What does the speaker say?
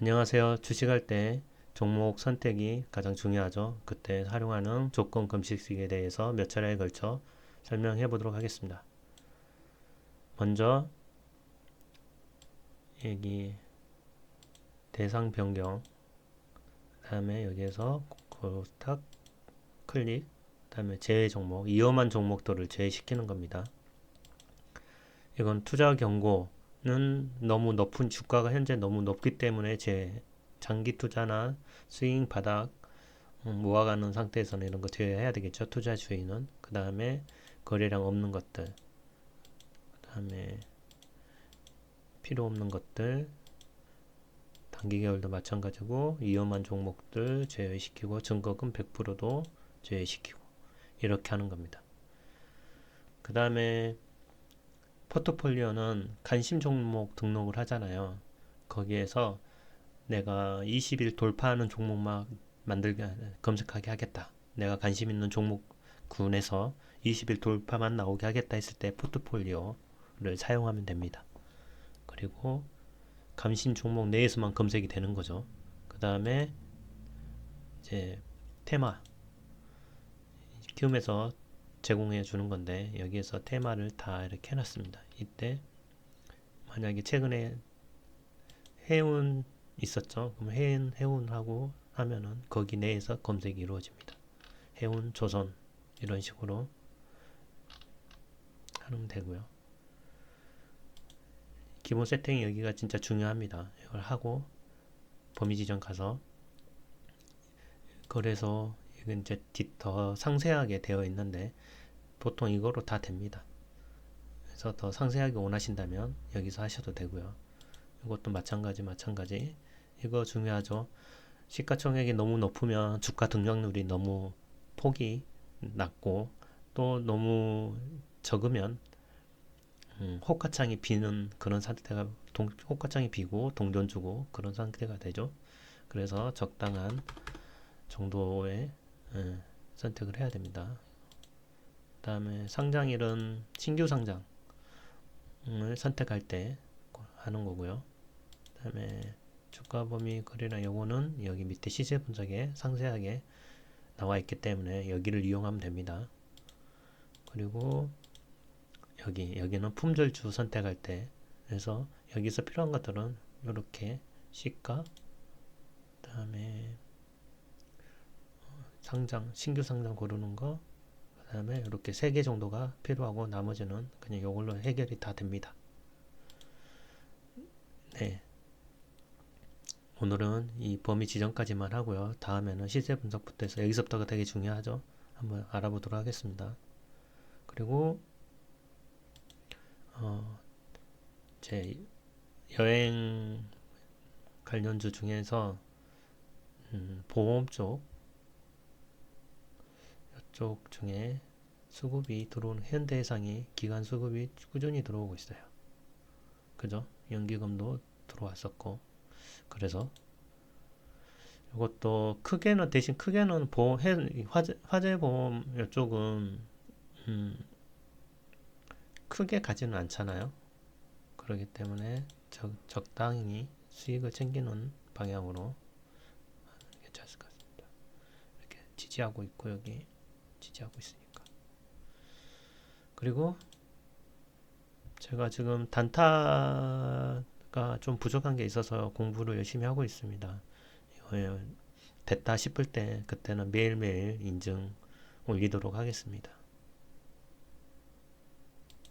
안녕하세요. 주식할 때 종목 선택이 가장 중요하죠. 그때 활용하는 조건 검식식에 대해서 몇 차례에 걸쳐 설명해 보도록 하겠습니다. 먼저 여기 대상 변경 그 다음에 여기에서 고스탁 클릭 그 다음에 제외 종목 위험한 종목들을 제외시키는 겁니다. 이건 투자 경고 는 너무 높은 주가가 현재 너무 높기 때문에 제 장기 투자나 스윙 바닥 음, 모아가는 상태에서는 이런 거 제외해야 되겠죠. 투자 주의는 그 다음에 거래량 없는 것들 그 다음에 필요 없는 것들 단기 계열도 마찬가지고 위험한 종목들 제외시키고 증거금 100%도 제외시키고 이렇게 하는 겁니다. 그 다음에 포트폴리오는 관심 종목 등록을 하잖아요. 거기에서 내가 20일 돌파하는 종목만 만들게 검색하게 하겠다. 내가 관심 있는 종목군에서 20일 돌파만 나오게 하겠다 했을 때 포트폴리오를 사용하면 됩니다. 그리고 감신 종목 내에서만 검색이 되는 거죠. 그 다음에 이제 테마 키움에서 제공해 주는 건데 여기에서 테마를 다 이렇게 해놨습니다. 이때 만약에 최근에 해운 있었죠. 그럼 해운 해운하고 하면은 거기 내에서 검색이 이루어집니다. 해운 조선 이런 식으로 하면 되고요. 기본 세팅이 여기가 진짜 중요합니다. 이걸 하고 범위 지정 가서 거래소 이건 이제 더 상세하게 되어 있는데 보통 이거로 다 됩니다. 그래서 더 상세하게 원하신다면 여기서 하셔도 되고요. 이것도 마찬가지 마찬가지 이거 중요하죠. 시가총액이 너무 높으면 주가 등락률이 너무 폭이 낮고 또 너무 적으면 음, 호가창이 비는 그런 상태가 동, 호가창이 비고 동전 주고 그런 상태가 되죠. 그래서 적당한 정도의 예, 선택을 해야 됩니다. 그 다음에 상장일은 신규 상장을 선택할 때 하는 거고요. 그 다음에 주가 범위 거래량 요거는 여기 밑에 시세 분석에 상세하게 나와 있기 때문에 여기를 이용하면 됩니다. 그리고 여기 여기는 품절주 선택할 때 그래서 여기서 필요한 것들은 이렇게 시가 그다음에 상장 신규 상장 고르는 거 그 다음에 이렇게 세 개 정도가 필요하고 나머지는 그냥 이걸로 해결이 다 됩니다. 네. 오늘은 이 범위 지정까지만 하고요. 다음에는 시세 분석부터 해서 여기서부터가 되게 중요하죠. 한번 알아보도록 하겠습니다. 그리고 어, 제 여행 관련주 중에서 음, 보험 쪽이 쪽 중에 수급이 들어오는 현대해상이 기간 수급이 꾸준히 들어오고 있어요. 그죠? 연기금도 들어왔었고 그래서 이것도 크게는 대신 크게는 보험 화재, 화재 보험 이쪽은 음, 크게 가지는 않잖아요. 그렇기 때문에 적, 적당히 수익을 챙기는 방향으로 괜찮을 것 같습니다. 이렇게 지지하고 있고 여기 지지하고 있으니까. 그리고 제가 지금 단타가 좀 부족한 게 있어서 공부를 열심히 하고 있습니다. 됐다 싶을 때 그때는 매일매일 인증 올리도록 하겠습니다.